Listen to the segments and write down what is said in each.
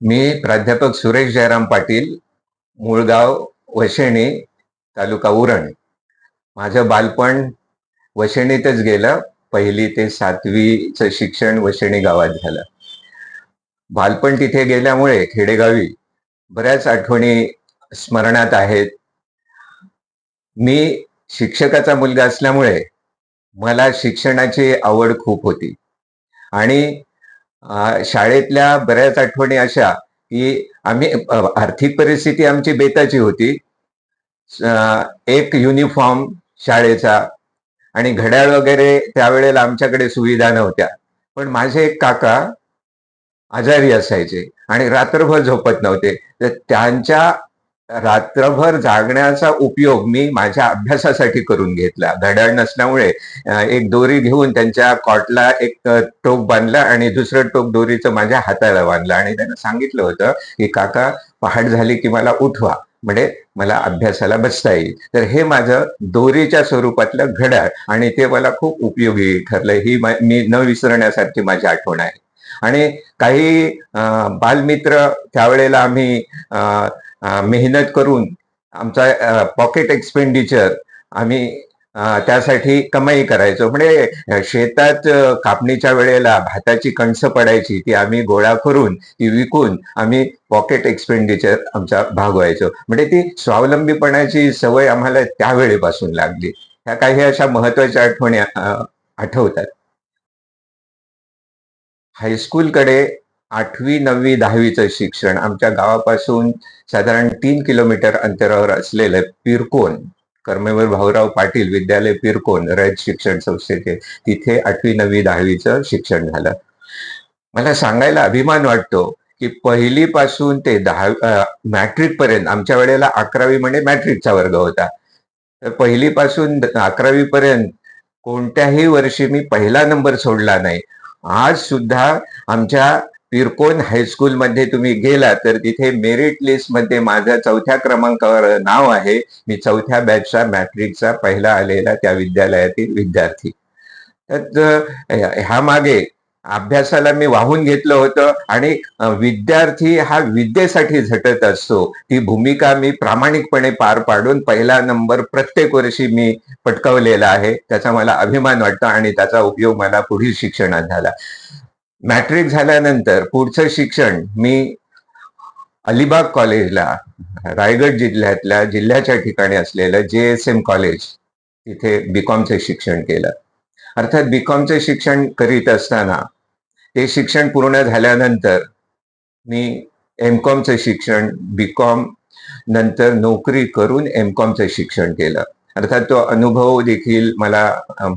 मी प्राध्यापक सुरेश जयराम पाटील मूळगाव वशेणी तालुका उरण. माझं बालपण वशेणीतच गेलं. पहिली ते सातवीचं शिक्षण वशेणी गावात झालं. बालपण तिथे गेल्यामुळे खेडेगावी बऱ्याच आठवणी स्मरणात आहेत. मी शिक्षकाचा मुलगा असल्यामुळे मला शिक्षणाची आवड खूप होती. आणि शाळेतल्या बऱ्याच आठवणी अशा की आम्ही आर्थिक परिस्थिती आमची बेताची होती. एक युनिफॉर्म शाळेचा आणि घड्याळ वगैरे त्यावेळेला आमच्याकडे सुविधा नव्हत्या. पण माझे एक काका आजारी असायचे आणि रात्रभर झोपत नव्हते. तर त्यांच्या रात्रभर जागण्याचा उपयोग मी माझ्या अभ्यासासाठी करून घेतला. घड्याळ नसल्यामुळे एक दोरी घेऊन त्यांच्या कॉटला एक टोप टोक बांधला आणि दुसरं टोक दोरीचं माझ्या हाताला बांधलं. आणि त्यांना सांगितलं होतं की काका पहाट झाली की मला उठवा. म्हणजे मला अभ्यासाला बसता येईल. तर हे माझं दोरीच्या स्वरूपातलं घड्याळ आणि ते मला खूप उपयोगी ठरलं ही मी न विसरण्यासारखी माझी आठवण आहे. आणि काही बालमित्र त्यावेळेला आम्ही अं, मेहनत करून आमचा पॉकेट एक्सपेंडिचर आम्ही त्यासाठी कमाई करायचो. म्हणजे शेतात कापणीच्या वेळेला भाताची कणसं पडायची ती आम्ही गोळा करून ती विकून आम्ही पॉकेट एक्सपेंडिचर आमचा भागवायचो म्हणजे ती स्वावलंबीपणाची सवय आम्हाला त्यावेळेपासून लागली. ह्या काही अशा महत्त्वाच्या आठवणी आठवतात. हायस्कूलकडे आठवी नववी दहावीचं शिक्षण. आमच्या गावापासून साधारण तीन किलोमीटर अंतरावर असलेलं पिरकोन कर्मेवर भाऊराव पाटील विद्यालय पिरकोन रयत शिक्षण संस्थेचे तिथे आठवी नववी दहावीचं शिक्षण झालं. मला सांगायला अभिमान वाटतो की पहिलीपासून ते दहा मॅट्रिक पर्यंत आमच्या वेळेला अकरावी म्हणजे मॅट्रिकचा वर्ग होता. तर पहिलीपासून अकरावी पर्यंत कोणत्याही वर्षी मी पहिला नंबर सोडला नाही. आज सुद्धा आमच्या पिरकोन हायस्कूलमध्ये तुम्ही गेला तर तिथे मेरिट लिस्टमध्ये चौथ्या क्रमांकावर नाव आहे. मी चौथ्या बॅचचा मॅट्रिकचा पहिला आलेला त्या विद्यालयातील विद्यार्थी. तर ह्या मागे अभ्यासाला मी वाहून घेतलं होतं आणि विद्यार्थी हा विद्येसाठी झटत असतो. ती भूमिका मी प्रामाणिकपणे पार पाडून पहिला नंबर प्रत्येक वर्षी मी पटकावलेला आहे. त्याचा मला अभिमान वाटतो आणि त्याचा उपयोग मला पुढील शिक्षणात झाला. मॅट्रिक झाल्यानंतर पुढचं शिक्षण मी अलिबाग कॉलेजला रायगड जिल्ह्यातल्या जिल्ह्याच्या ठिकाणी असलेलं जे एस एम कॉलेज तिथे बीकॉमचं शिक्षण केलं. अर्थात बीकॉमचं शिक्षण करीत असताना ते शिक्षण पूर्ण झाल्यानंतर मी एम कॉमचं शिक्षण बीकॉम नंतर नोकरी करून एम कॉमचं शिक्षण केलं. अर्थात तो अनुभव देखील मला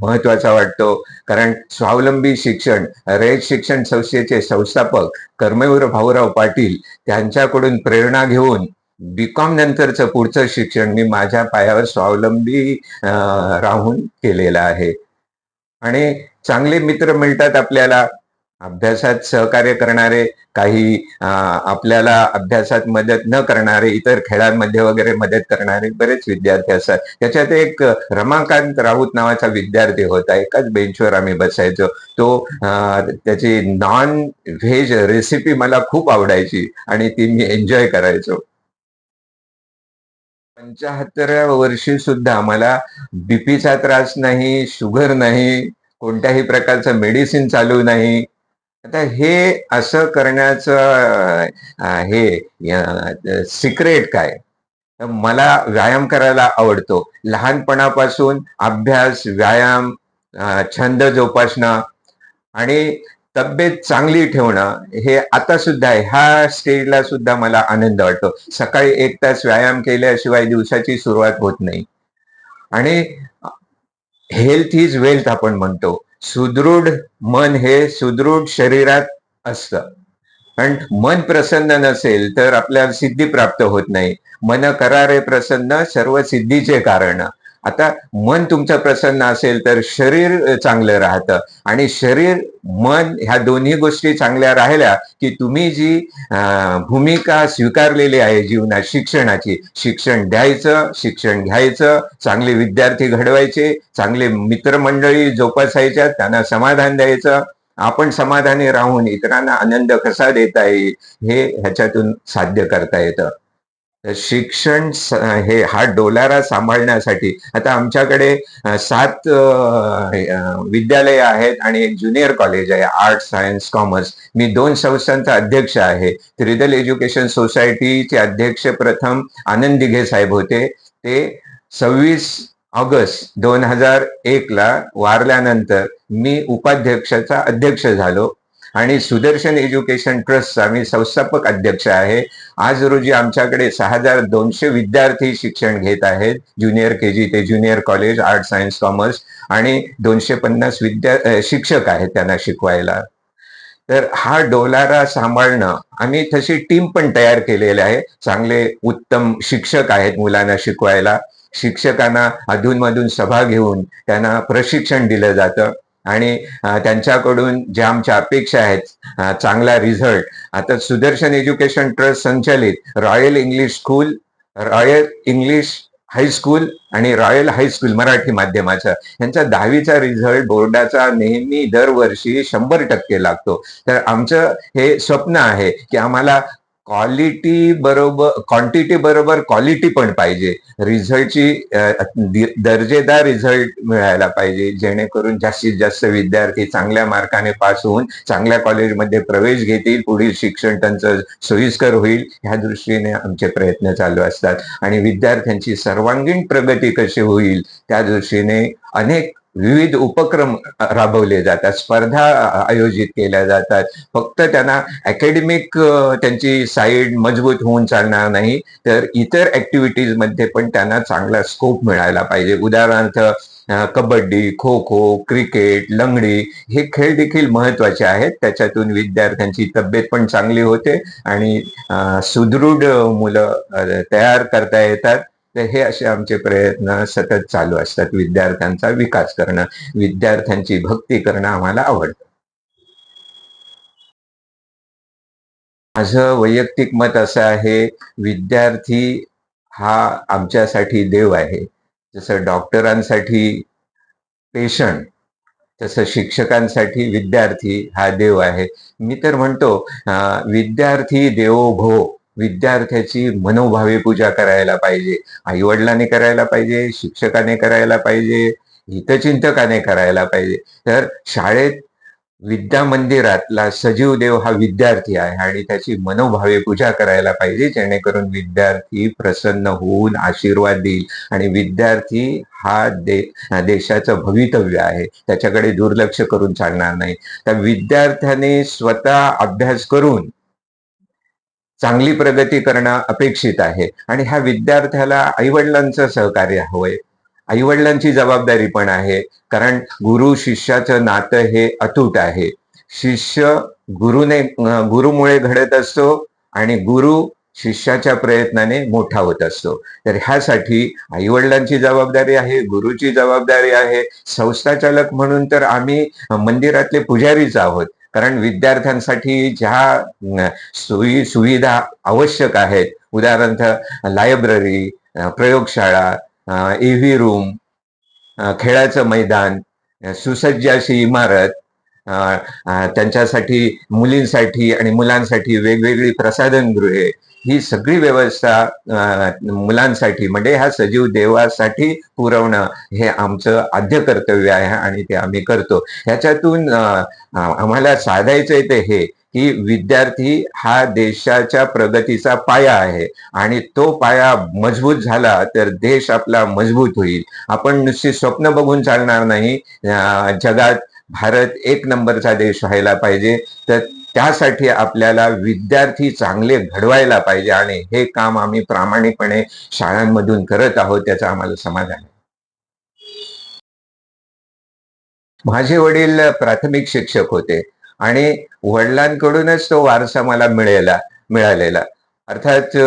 महत्त्वाचा वाटतो. कारण स्वावलंबी शिक्षण रयत शिक्षण संस्थेचे संस्थापक कर्मवीर भाऊराव पाटील त्यांच्याकडून प्रेरणा घेऊन बीकॉम नंतरचं पुढचं शिक्षण मी माझ्या पायावर स्वावलंबी राहून केलेलं आहे. आणि चांगले मित्र मिळतात आपल्याला. अभ्यासात सहकार्य करणारे काही आपल्याला अभ्यासात मदत न करणारे इतर खेळांमध्ये वगैरे मदत करणारे बरेच विद्यार्थी असतात. त्याच्यात एक रमाकांत राऊत नावाचा विद्यार्थी होता. एकाच बेंचवर आम्ही बसायचो. तो त्याची नॉन व्हेज रेसिपी मला खूप आवडायची आणि ती मी एन्जॉय करायचो. पंचाहत्तराव्या वर्षी सुद्धा मला बीपीचा त्रास नाही शुगर नाही कोणत्याही प्रकारचं मेडिसिन चालू नाही आता हे असं करण्याचं हे सिक्रेट काय? मला व्यायाम करायला आवडतो. लहानपणापासून अभ्यास व्यायाम छंद जोपासणं आणि तब्येत चांगली ठेवणं हे आता सुद्धा आहे. ह्या स्टेजला सुद्धा मला आनंद वाटतो. सकाळी एक तास व्यायाम केल्याशिवाय दिवसाची सुरुवात होत नाही. आणि हेल्थ इज वेल्थ आपण म्हणतो. सुदृढ मन हे सुदृढ शरीरात असतं. पण मन प्रसन्न नसेल तर आपल्याला सिद्धी प्राप्त होत नाही. मन करारे प्रसन्न सर्व सिद्धीचे कारण. आता मन तुमचं प्रसन्न असेल तर शरीर चांगलं राहतं. आणि शरीर मन ह्या दोन्ही गोष्टी चांगल्या राहिल्या की तुम्ही जी भूमिका स्वीकारलेली आहे जीवनात शिक्षणाची शिक्षण द्यायचं शिक्षण घ्यायचं चांगले विद्यार्थी घडवायचे चांगले मित्रमंडळी जोपासायच्या त्यांना समाधान द्यायचं आपण समाधानी राहून इतरांना आनंद कसा देता येईल हे ह्याच्यातून साध्य करता येतं. शिक्षण हे हा डोलारा सांभाळण्यासाठी. आता आमच्याकडे सात विद्यालय आहेत आणि एक ज्युनियर कॉलेज आहे आर्ट सायन्स कॉमर्स. मी दोन संस्थांचा अध्यक्ष आहे. त्रिदल एज्युकेशन सोसायटीचे अध्यक्ष प्रथम आनंद दिघे साहेब होते. ते सव्वीस ऑगस्ट दोन हजार एक ला वारल्यानंतर मी उपाध्यक्षाचा अध्यक्ष झालो. आणि सुदर्शन एज्युकेशन ट्रस्टचा आम्ही संस्थापक अध्यक्ष आहे. आज रोजी आमच्याकडे सहा हजार दोनशे विद्यार्थी शिक्षण घेत आहेत. ज्युनियर के जी ते junior college art science commerce आणि दोनशे पन्नास विद्या शिक्षक आहेत त्यांना शिकवायला. तर हा डोलारा सांभाळणं आम्ही तशी टीम पण तयार केलेली आहे. चांगले उत्तम शिक्षक आहेत मुलांना शिकवायला. शिक्षकांना अधूनमधून सभा घेऊन त्यांना प्रशिक्षण दिलं जातं. आणि त्यांच्याकडून ज्या आमच्या अपेक्षा आहेत चांगला रिझल्ट आता सुदर्शन एज्युकेशन ट्रस्ट संचालित royal English school royal English high school आणि रॉयल हायस्कूल मराठी माध्यमाचा. यांचा दहावीचा रिझल्ट बोर्डाचा नेहमी दरवर्षी शंभर टक्के लागतो. तर आमचं हे स्वप्न आहे की आम्हाला क्वालिटी बरोबर क्वांटिटी बरोबर क्वालिटी पण पाहिजे. रिझल्टची दर्जेदार रिझल्ट मिळायला पाहिजे. जेणेकरून जास्तीत जास्त विद्यार्थी चांगल्या मार्काने पास होऊन चांगल्या कॉलेजमध्ये प्रवेश घेतील पुढील शिक्षण त्यांचं सोयीस्कर होईल ह्या दृष्टीने आमचे प्रयत्न चालू असतात. आणि विद्यार्थ्यांची सर्वांगीण प्रगती कशी होईल त्या दृष्टीने अनेक विविध उपक्रम राबवले जातात स्पर्धा आयोजित केल्या जातात. फक्त त्यांना अकॅडमिक त्यांची साईड मजबूत होऊन चालणार नाही तर इतर ऍक्टिव्हिटीजमध्ये पण त्यांना चांगला स्कोप मिळायला पाहिजे. उदाहरणार्थ कबड्डी खो खो क्रिकेट लंगडी हे खेळ देखील महत्त्वाचे आहेत. त्याच्यातून विद्यार्थ्यांची तब्येत पण चांगली होते आणि सुदृढ मुलं तयार करता येतात. तर हे असे आमचे प्रयत्न सतत चालू असतात. विद्यार्थ्यांचा विकास करणं विद्यार्थ्यांची भक्ती करणं आम्हाला आवडतं. माझं वैयक्तिक मत असं आहे विद्यार्थी हा आमच्यासाठी देव आहे. जसं डॉक्टरांसाठी पेशंट तसं शिक्षकांसाठी विद्यार्थी हा देव आहे. मी तर म्हणतो विद्यार्थी देवो भो. विद्यार्थ्याची मनोभावे पूजा करायला पाहिजे आई वडिलांनी करायला पाहिजे शिक्षकाने करायला पाहिजे हितचिंतकाने करायला पाहिजे. तर शाळेत विद्या मंदिरातला सजीव देव हा विद्यार्थी आहे आणि त्याची मनोभावे पूजा करायला पाहिजे जेणेकरून विद्यार्थी प्रसन्न होऊन आशीर्वाद देईल आणि विद्यार्थी हा दे देशाचं भवितव्य आहे. त्याच्याकडे दुर्लक्ष करून चालणार नाही. तर विद्यार्थ्याने स्वतः अभ्यास करून चांगली प्रगती करणं अपेक्षित आहे. आणि ह्या विद्यार्थ्याला आईवडिलांचं सहकार्य हवंय. आईवडिलांची जबाबदारी पण आहे. कारण गुरु शिष्याचं नातं हे अतूट आहे. शिष्य गुरुने गुरुमुळे घडत असतो आणि गुरु शिष्याच्या प्रयत्नाने मोठा होत असतो. तर ह्यासाठी आईवडिलांची जबाबदारी आहे गुरुची जबाबदारी आहे. संस्थाचालक म्हणून तर आम्ही मंदिरातले पुजारीच आहोत. कारण विद्यार्थ्यांसाठी ज्या सोयी सुविधा आवश्यक आहेत उदाहरणार्थ लायब्ररी प्रयोगशाळा एव्ही रूम खेळाचं मैदान सुसज्ज अशी इमारत त्यांच्यासाठी मुलींसाठी आणि मुलांसाठी वेगवेगळी प्रसाधनगृहे ही सगळी व्यवस्था मुलांसाठी म्हणजे ह्या सजीव देवासाठी पुरवणं हे आमचं आद्य कर्तव्य आहे आणि ते आम्ही करतो. ह्याच्यातून आम्हाला साधायचंय ते हे की विद्यार्थी हा देशाच्या प्रगतीचा पाया आहे आणि तो पाया मजबूत झाला तर देश आपला मजबूत होईल. आपण नुसती स्वप्न बघून चालणार नाही. जगात भारत एक नंबरचा देश व्हायला पाहिजे. तर त्यासाठी आपल्याला विद्यार्थी चांगले घडवायला पाहिजे आणि हे काम आम्ही प्रामाणिकपणे शाळांमधून करत आहोत त्याचं आम्हाला समाधान आहे. माझे वडील प्राथमिक शिक्षक होते आणि वडिलांकडूनच तो वारसा मला मिळेला मिळालेला. अर्थात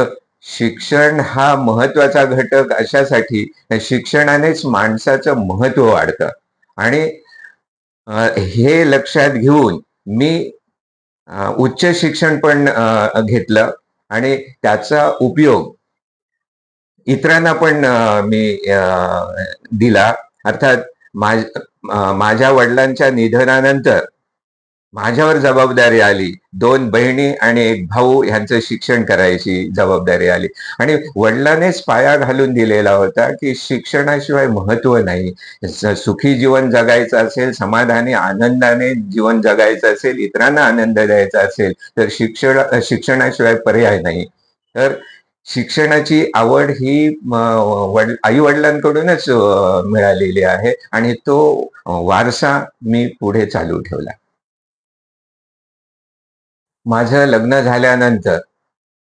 शिक्षण हा महत्त्वाचा घटक अशासाठी शिक्षणानेच माणसाचं महत्त्व वाढतं. आणि हे लक्षात घेऊन मी उच्च शिक्षण पण घेतलं आणि त्याचा उपयोग इतरांना पण मी दिला. अर्थात माझ माझ्या वडिलांच्या निधनानंतर माझ्यावर जबाबदारी आली. दोन बहिणी आणि एक भाऊ ह्यांचं शिक्षण करायची जबाबदारी आली. आणि वडिलांनीच पाया घालून दिलेला होता की शिक्षणाशिवाय महत्त्व नाही. सुखी जीवन जगायचं असेल समाधानी आनंदाने जीवन जगायचं असेल इतरांना आनंद द्यायचा असेल तर शिक्षण शिक्षणाशिवाय पर्याय नाही. तर शिक्षणाची आवड ही आई वडिलांकडूनच मिळालेली आहे आणि तो वारसा मी पुढे चालू ठेवला. माझं लग्न झाल्यानंतर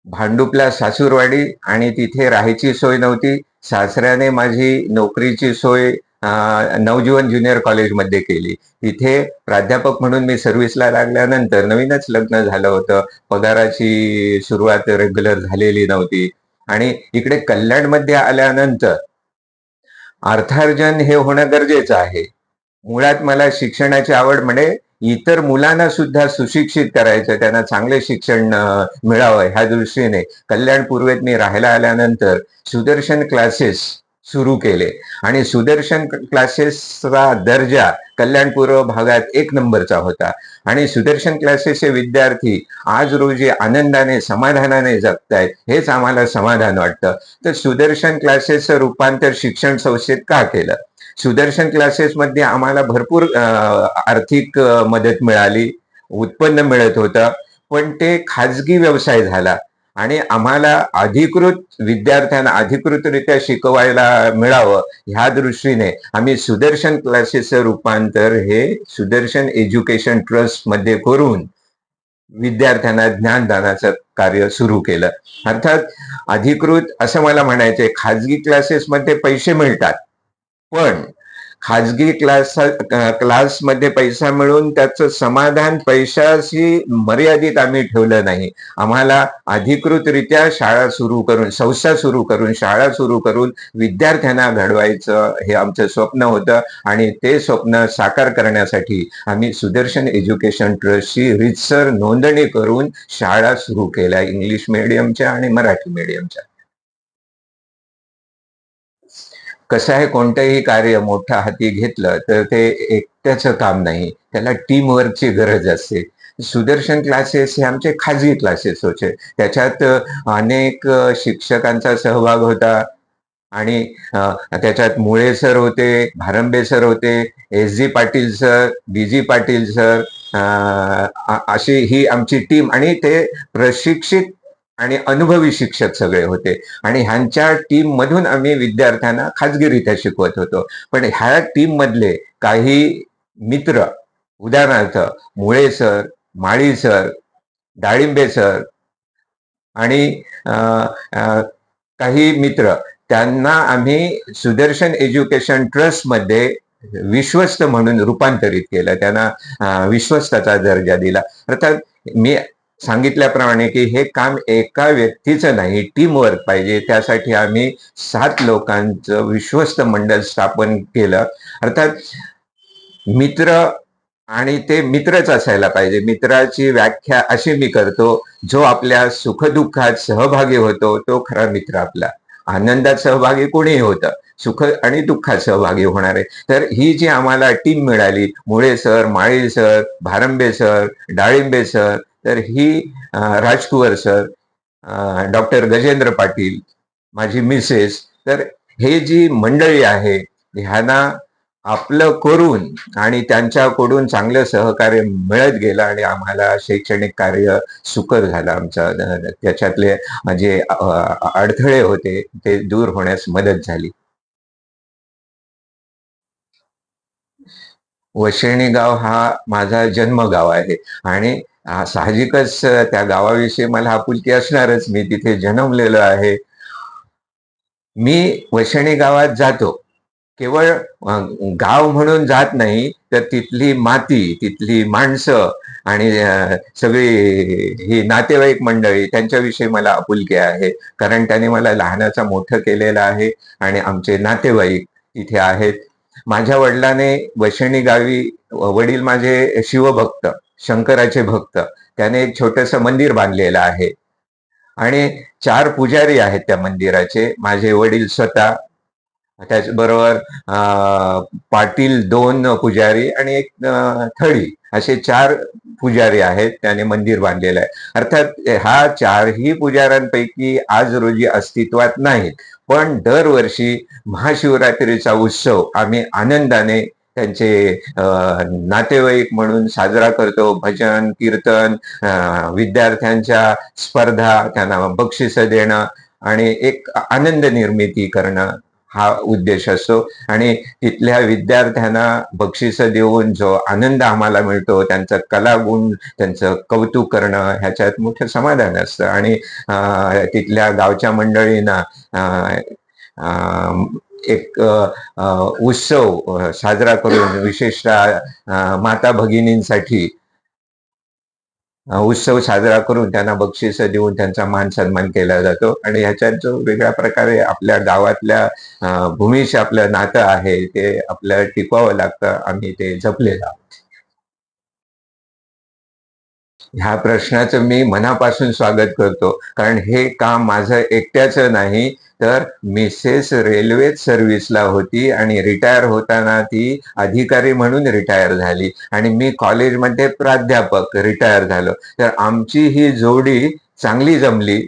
भांडुपला सासूरवाडी आणि तिथे राहायची सोय नव्हती. सासऱ्याने माझी नोकरीची सोय नवजीवन ज्युनियर कॉलेजमध्ये केली. तिथे प्राध्यापक म्हणून मी सर्व्हिसला लागल्यानंतर नवीनच लग्न झालं होतं. पगाराची सुरुवात रेग्युलर झालेली नव्हती. आणि इकडे कल्याणमध्ये आल्यानंतर अर्थार्जन हे होणं गरजेचं आहे. मुळात मला शिक्षणाची आवड म्हणजे इतर मुलांना सुद्धा सुशिक्षित करायचं त्यांना चांगले शिक्षण मिळावं ह्या दृष्टीने. कल्याण पूर्वेत मी राहायला आल्यानंतर सुदर्शन क्लासेस सुरू केले. आणि सुदर्शन क्लासेसचा दर्जा कल्याण पूर्व भागात एक नंबरचा होता. आणि सुदर्शन क्लासेसचे विद्यार्थी आज रोजी आनंदाने समाधानाने जगतायत हेच आम्हाला समाधान वाटतं. तर सुदर्शन क्लासेसचं रूपांतर शिक्षण संस्थेत का केलं? सुदर्शन क्लासेसमध्ये आम्हाला भरपूर आर्थिक मदत मिळाली उत्पन्न मिळत होतं. पण ते खाजगी व्यवसाय झाला आणि आम्हाला अधिकृत विद्यार्थ्यांना अधिकृतरित्या शिकवायला मिळावं ह्या दृष्टीने आम्ही सुदर्शन क्लासेसचं रूपांतर हे सुदर्शन एज्युकेशन ट्रस्टमध्ये करून विद्यार्थ्यांना ज्ञानदानाचं कार्य सुरू केलं. अर्थात अधिकृत असं मला म्हणायचंय खाजगी क्लासेसमध्ये पैसे मिळतात. पण खाजगी क्लास क्लासमध्ये पैसा मिळून त्याचं समाधान पैशाशी मर्यादित आम्ही ठेवलं नाही. आम्हाला अधिकृतरित्या शाळा सुरू करून संस्था सुरू करून शाळा सुरू करून विद्यार्थ्यांना घडवायचं हे आमचं स्वप्न होतं आणि ते स्वप्न साकार करण्यासाठी आम्ही सुदर्शन एज्युकेशन ट्रस्टची रितसर नोंदणी करून शाळा सुरू केल्या इंग्लिश मिडियमच्या आणि मराठी मिडियमच्या कसं आहे कोणतंही कार्य मोठं हाती घेतलं तर ते एकट्याचं काम नाही. त्याला टीमवर्कची गरज असते. सुदर्शन क्लासेस हे आमचे खाजगी क्लासेस होते. त्याच्यात अनेक शिक्षकांचा सहभाग होता. आणि त्याच्यात मुळे सर होते भारंबे सर होते S G Patil sir B G Patil sir अशी ही आमची टीम आणि ते प्रशिक्षित आणि अनुभवी शिक्षक सगळे होते. आणि ह्यांच्या टीम मधून आम्ही विद्यार्थ्यांना खाजगीरित्या शिकवत होतो. पण ह्या टीम मधले काही मित्र उदाहरणार्थ Mule sir Mali sir Dalimbe sir आणि काही मित्र त्यांना आम्ही सुदर्शन एज्युकेशन ट्रस्टमध्ये विश्वस्त म्हणून रूपांतरित केलं. त्यांना विश्वस्ताचा दर्जा दिला. अर्थात मी सांगितल्याप्रमाणे की हे काम एका व्यक्तीचं नाही टीमवर्क पाहिजे. त्यासाठी आम्ही सात लोकांचं विश्वस्त मंडळ स्थापन केलं. अर्थात मित्र आणि ते मित्रच असायला पाहिजे. मित्राची व्याख्या अशी मी करतो जो आपल्या सुखदुःखात सहभागी होतो तो खरा मित्र आपला. आनंदात सहभागी कोणीही होतं. सुख आणि दुःखात सहभागी होणार. आहे तर ही जी आम्हाला टीम मिळाली Mule sir Mali sir Bharambe sir Dalimbe sir तर ही राजकुवर सर डॉक्टर गजेंद्र पाटील माझी मिसेस तर हे जी मंडळी आहे ह्यांना आपलं करून आणि त्यांच्याकडून चांगलं सहकार्य मिळत गेलं आणि आम्हाला शैक्षणिक कार्य सुकर झालं आमचं. त्याच्यातले जे अडथळे होते ते दूर होण्यास मदत झाली. वशिणी गाव हा माझा जन्मगाव आहे आणि साहजिकच त्या गावाविषयी मला आपुलकी असणारच. मी तिथे जन्मलेलो आहे. मी वशणी गावात जातो. केवळ गाव म्हणून जात नाही तर तिथली माती तिथली माणसं आणि सगळी ही नातेवाईक मंडळी त्यांच्याविषयी मला आपुलकी आहे. कारण त्याने मला लहानाचा मोठं केलेलं आहे आणि आमचे नातेवाईक इथे आहेत. माझ्या वडिलाने वशणी गावी वडील माझे शिवभक्त. शंकराचे भक्त. त्याने एक छोटस मंदिर बांधलेलं आहे. आणि चार पुजारी आहेत त्या मंदिराचे. माझे वडील स्वतः. त्याचबरोबर पाटील दोन पुजारी आणि एक थळी. असे चार पुजारी आहेत. त्याने मंदिर बांधलेलं आहे. अर्थात हा चारही पुजाऱ्यांपैकी आज रोजी अस्तित्वात नाहीत. पण दरवर्षी महाशिवरात्रीचा उत्सव आम्ही आनंदाने त्यांचे अं, नातेवाईक म्हणून साजरा करतो. भजन कीर्तन अं, विद्यार्थ्यांच्या स्पर्धा त्यांना बक्षिस देणं आणि एक आनंद निर्मिती करणं हा उद्देश असतो. आणि तिथल्या विद्यार्थ्यांना बक्षिस देऊन जो आनंद आम्हाला मिळतो त्यांचं कलागुण त्यांचं कौतुक करणं ह्याच्यात मोठं समाधान असतं. आणि अं, तिथल्या गावच्या मंडळींना अं, अं, एक उत्सव साजरा करून विशेषतः माता भगिनींसाठी उत्सव साजरा करून त्यांना बक्षीस देऊन त्यांचा मान सन्मान केला जातो. आणि ह्याच्यात जो वेगळ्या प्रकारे आपल्या गावातल्या भूमीशी आपलं नातं आहे ते आपल्याला टिकवावं लागतं. आम्ही ते जपलेलं आहोत. ह्या प्रश्नाचं मी मनापासून स्वागत करतो. कारण हे काम माझं एकट्याचं नाही तर मिसेस रेल्वे सर्व्हिसला होती आणि रिटायर होताना ती अधिकारी म्हणून रिटायर झाली. आणि मी कॉलेजमध्ये प्राध्यापक रिटायर झालो. तर आमची ही जोडी चांगली जमली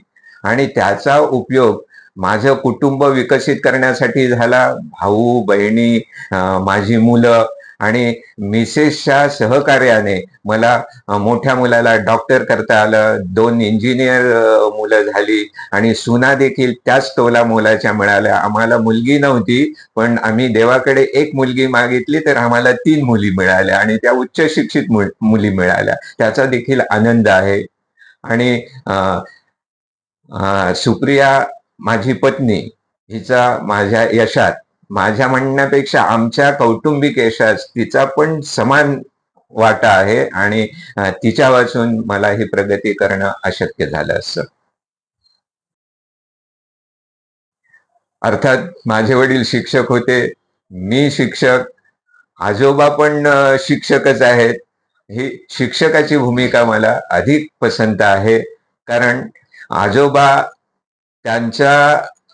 आणि त्याचा उपयोग माझं कुटुंब विकसित करण्यासाठी झाला. भाऊ बहिणी माझी मुलं आणि मिसेसच्या सहकार्याने मला मोठ्या मुलाला डॉक्टर करता आलं दोन इंजिनियर मुलं झाली आणि सुना देखील त्याच तोला मुलाच्या मिळाल्या. आम्हाला मुलगी नव्हती पण आम्ही देवाकडे एक मुलगी मागितली तर आम्हाला तीन मुली मिळाल्या आणि त्या उच्च शिक्षित मुली मिळाल्या. त्याचा देखील आनंद आहे. आणि सुप्रिया माझी पत्नी हिचा माझ्या यशात माझ्या म्हणण्यापेक्षा आमच्या कौटुंबिक यशात तिचा पण समान वाटा आहे आणि तिच्या वाचून मला ही प्रगती करणं अशक्य झालं असतं. अर्थात माझे वडील शिक्षक होते. मी शिक्षक. आजोबा पण शिक्षकच आहेत. ही शिक्षकाची भूमिका मला अधिक पसंत आहे. कारण आजोबा त्यांच्या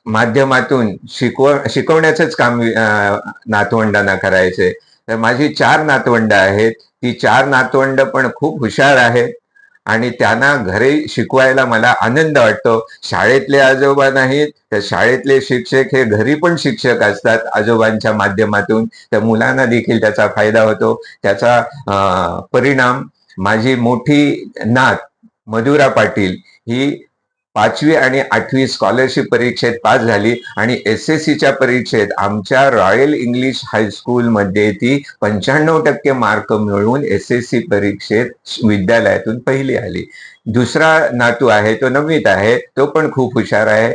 माध्यमातून शिकव शिकवण्याचंच काम नातवंडांना करायचे. तर माझी चार नातवंड आहेत. ती चार नातवंड पण खूप हुशार आहेत. आणि त्यांना घरी शिकवायला मला आनंद वाटतो. शाळेतले आजोबा नाहीत तर शाळेतले शिक्षक हे घरी पण शिक्षक असतात आजोबांच्या माध्यमातून. तर मुलांना देखील त्याचा फायदा होतो. त्याचा परिणाम माझी मोठी नात मधुरा पाटील ही पाचवी आणि आठवी स्कॉलरशिप परीक्षेत पास झाली आणि एस एस सीच्या परीक्षेत आमच्या रॉयल इंग्लिश हायस्कूलमध्ये ती पंच्याण्णव टक्के मार्क मिळवून एस एस सी परीक्षेत विद्यालयातून पहिली आली. दुसरा नातू आहे तो नववीत आहे तो पण खूप हुशार आहे.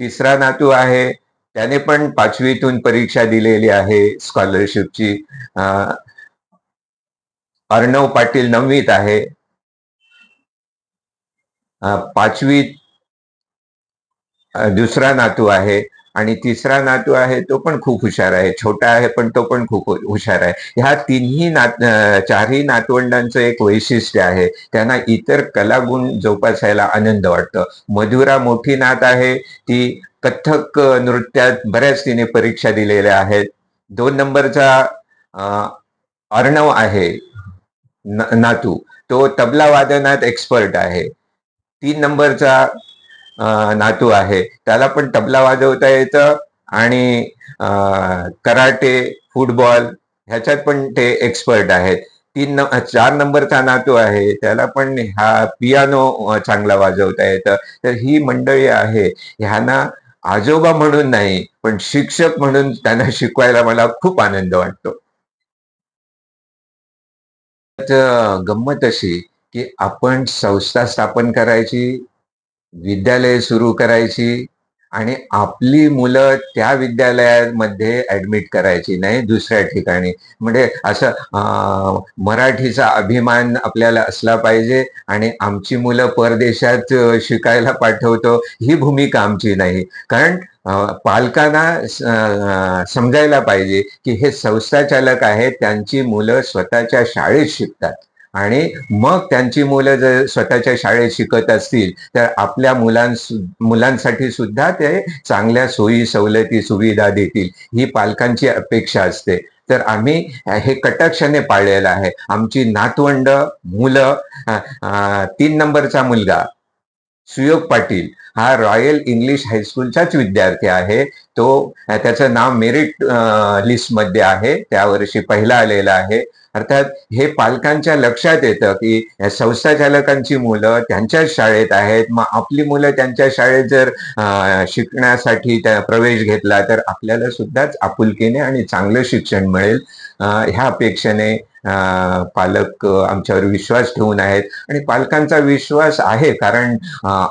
तिसरा नातू आहे त्याने पण पाचवीतून परीक्षा दिलेली आहे स्कॉलरशिपची अर्णव पाटील नववीत आहे. पाचवीत दुसरा नातू आहे आणि तिसरा नातू आहे तो पण खूप हुशार आहे. छोटा आहे पण तो पण खूप हुशार आहे. ह्या तिन्ही नात चारही नातवंडांचं एक वैशिष्ट्य आहे. त्यांना इतर कलागुण जोपासायला आनंद वाटतो. मधुरा मोठी नात आहे. ती कथ्थक नृत्यात बऱ्याच तिने परीक्षा दिलेल्या आहेत. दोन नंबरचा अर्णव आहे नातू. तो तबला वादनात एक्सपर्ट आहे. तीन नंबरचा नातू आहे. त्याला पण तबला वाजवता येतं आणि कराटे फुटबॉल ह्याच्यात पण ते एक्सपर्ट आहेत. तीन चार नंबरचा नातू आहे. त्याला पण हा पियानो चांगला वाजवता येतं. तर ही मंडळी आहे. ह्यांना आजोबा म्हणून नाही पण शिक्षक म्हणून त्यांना शिकवायला मला खूप आनंद वाटतो. गंमत अशी की आपण संस्था स्थापन करायची विद्यालय सुरू करायची आणि आपली मुलं त्या विद्यालयामध्ये ऍडमिट करायची नाही दुसऱ्या ठिकाणी. म्हणजे असं मराठीचा अभिमान आपल्याला असला पाहिजे आणि आमची मुलं परदेशात शिकायला पाठवतो ही भूमिका आमची नाही. कारण पालकांना समजायला पाहिजे की हे संस्थाचालक आहेत त्यांची मुलं स्वतःच्या शाळेत शिकतात. आणि मग त्यांची मुलं जर स्वतःच्या शाळेत शिकत असतील तर आपल्या मुलांस मुलांसाठी सुद्धा ते चांगल्या सोयी सवलती सुविधा देतील. ही पालकांची अपेक्षा असते. तर आम्ही हे कटाक्षाने पाळलेलं आहे. आमची नातवंड मुलं तीन नंबरचा मुलगा सुयोग पाटील हा रॉयल इंग्लिश हायस्कूलचाच विद्यार्थी आहे. तो त्याचं नाव मेरिट लिस्टमध्ये आहे. त्यावर्षी पहिला आलेला आहे. अर्थात हे पालकांच्या लक्षात येतं की संस्थाचालकांची मुलं त्यांच्याच शाळेत आहेत. मग आपली मुलं त्यांच्या शाळेत जर शिकण्यासाठी त्या प्रवेश घेतला तर आपल्याला सुद्धाच आपुलकीने आणि चांगलं शिक्षण मिळेल. ह्या अपेक्षेने पालक आमच्यावर विश्वास ठेवून आहेत. आणि पालकांचा विश्वास आहे कारण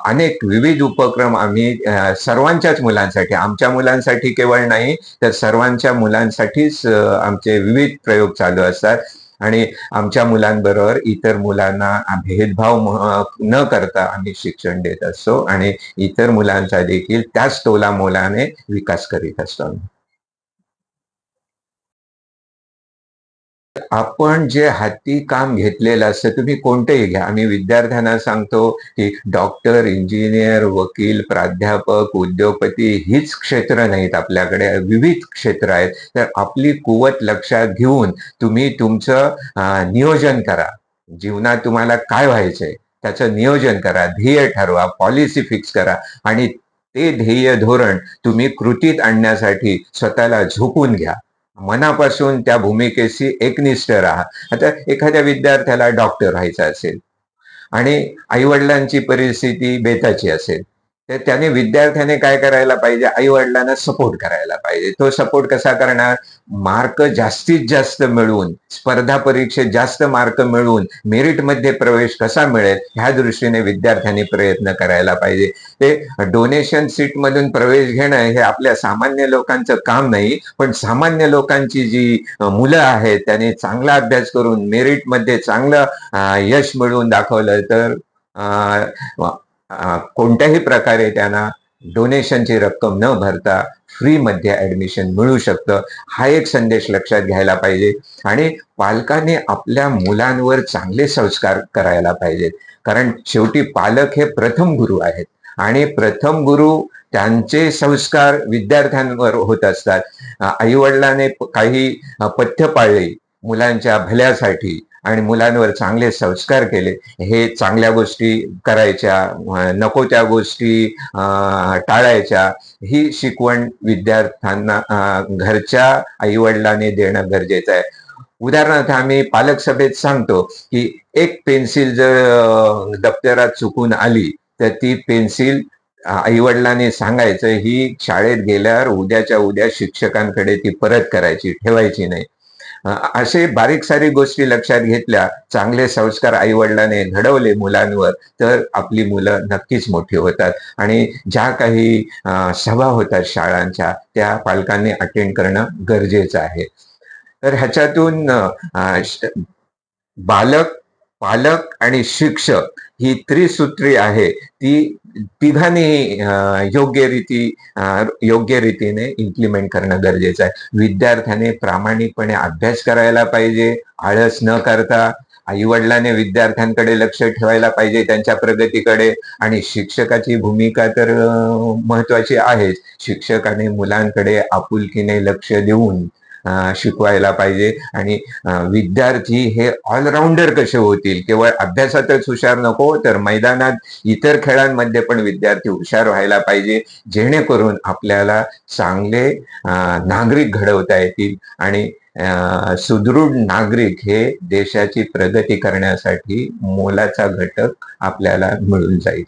अनेक विविध उपक्रम आम्ही सर्वांच्याच मुलांसाठी आमच्या मुलांसाठी केवळ नाही तर सर्वांच्या मुलांसाठीच आमचे विविध प्रयोग चालू असतात. आणि आमच्या मुलांबरोबर इतर मुलांना भेदभाव न करता आम्ही शिक्षण देत असतो आणि इतर मुलांचा देखील त्याच तोला मोलाने विकास करीत असतो आपण जे हाती काम घेतलेलं असतं तुम्ही कोणतेही घ्या. आम्ही विद्यार्थ्यांना सांगतो की डॉक्टर इंजिनियर वकील प्राध्यापक उद्योगपती हीच क्षेत्र नाहीत आपल्याकडे. विविध क्षेत्र आहेत. तर आपली कुवत लक्षात घेऊन तुम्ही तुमचं नियोजन करा. जीवनात तुम्हाला काय व्हायचंय त्याचं नियोजन करा. ध्येय ठरवा. पॉलिसी फिक्स करा. आणि ते ध्येय धोरण तुम्ही कृतीत आणण्यासाठी स्वतःला झोपून घ्या. मनापासून त्या भूमिकेशी एकनिष्ठ राहा. आता एखाद्या विद्यार्थ्याला डॉक्टर व्हायचं असेल आणि आईवडिलांची परिस्थिती बेताची असेल तर त्याने विद्यार्थ्याने काय करायला पाहिजे? आईवडिलांना सपोर्ट करायला पाहिजे. तो सपोर्ट कसा करणार? मार्क जास्तीत जास्त मिळवून स्पर्धा परीक्षेत जास्त मार्क मिळवून मेरिटमध्ये प्रवेश कसा मिळेल? ह्या दृष्टीने विद्यार्थ्यांनी प्रयत्न करायला पाहिजे. ते डोनेशन सीट मधून प्रवेश घेणं हे आपल्या सामान्य लोकांचं काम नाही पण सामान्य लोकांची जी मुलं आहेत त्यांनी चांगला अभ्यास करून मेरिटमध्ये चांगलं यश मिळवून दाखवलं तर कोणत्याही प्रकारे त्यांना डोनेशनची रक्कम न भरता फ्रीमध्ये ऍडमिशन मिळू शकतं. हा एक संदेश लक्षात घ्यायला पाहिजे आणि पालकांनी आपल्या मुलांवर चांगले संस्कार करायला पाहिजेत. कारण शेवटी पालक हे प्रथम गुरु आहेत आणि प्रथम गुरु त्यांचे संस्कार विद्यार्थ्यांवर होत असतात. आईवडिलाने काही पथ्य पाळले मुलांच्या भल्यासाठी. आणि मुलांवर चांगले संस्कार केले. हे चांगल्या गोष्टी करायच्या नको त्या गोष्टी टाळायच्या. ही शिकवण विद्यार्थ्यांना घरच्या आईवडिलांनी देणं गरजेचं आहे. उदाहरणार्थ आम्ही पालक सभेत सांगतो की एक पेन्सिल जर दप्तरात चुकून आली तर ती पेन्सिल आईवडिलांनी सांगायचं ही शाळेत गेल्यावर उद्याच्या उद्या शिक्षकांकडे ती परत करायची ठेवायची नाही. असे बारीक सारी गोष्टी लक्षात घेतल्या चांगले संस्कार आईवडिलांनी घडवले मुलांवर तर आपली मुलं नक्कीच मोठी होतात. आणि ज्या काही सभा होतात शाळांच्या त्या पालकांनी अटेंड करणं गरजेचं आहे. तर ह्याच्यातून बालक पालक आणि शिक्षक ही त्रिसूत्री आहे. ती तिघांनी योग्य रीती योग्य रीतीने इम्प्लिमेंट करणं गरजेचं आहे. विद्यार्थ्याने प्रामाणिकपणे अभ्यास करायला पाहिजे आळस न करता आईवडिलाने विद्यार्थ्यांकडे लक्ष ठेवायला पाहिजे त्यांच्या प्रगतीकडे. आणि शिक्षकाची भूमिका तर महत्वाची आहेच. शिक्षकाने मुलांकडे आपुलकीने लक्ष देऊन शिकवायला पाहिजे. आणि विद्यार्थी हे ऑलराऊंडर कसे होतील? केवळ अभ्यासातच हुशार नको तर मैदानात इतर खेळांमध्ये पण विद्यार्थी हुशार व्हायला पाहिजे जेणेकरून आपल्याला चांगले नागरिक घडवता येतील. आणि सुदृढ नागरिक हे देशाची प्रगती करण्यासाठी मोलाचा घटक आपल्याला मिळून जाईल.